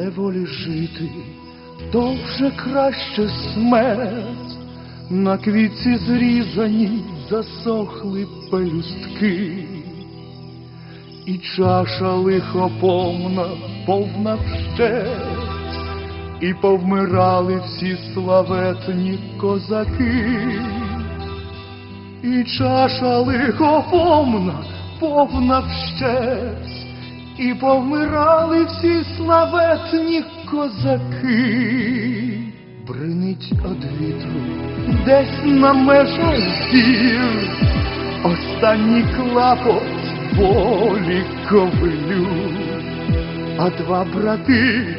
неволі жити, довше краще смерть, на квітці зрізані засохли пелюстки, і чаша лихопомна повна вщерть, і повмирали всі славетні козаки, і чаша лихопомна повна вщерть, і повмирали всі славетні козаки. Бринить од вітру десь на межах зір, останній клапот волі ковилю, а два брати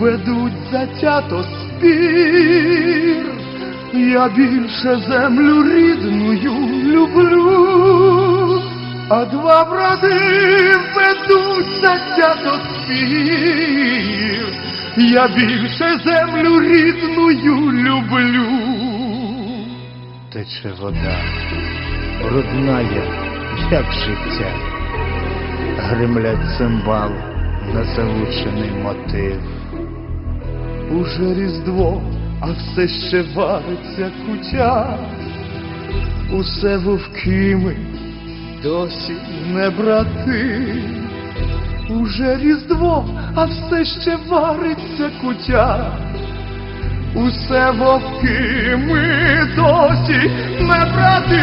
ведуть затято спір. Я більше землю рідною люблю, а два брати ведуть затято. Я більше землю рідною люблю. Тече вода, брудна я, як життя, гримлять цимбали на залучений мотив. Уже різдво, а все ще вариться кутя. Усе вовки ми досі не брати. Уже різдво, а все ще вариться кутя. Усе вовки ми досі не брати.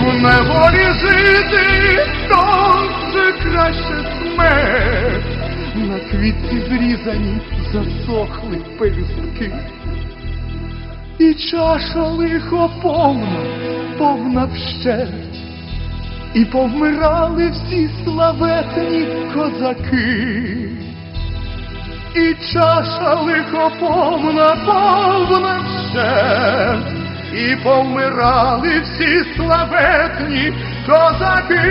В неволі жити, то вже краще смерть. На квітці зрізані засохли пелюстки. І чаша лихо повна, повна вщерть, і повмирали всі славетні козаки. І чаша лихоповна повна, все, і повмирали всі славетні козаки.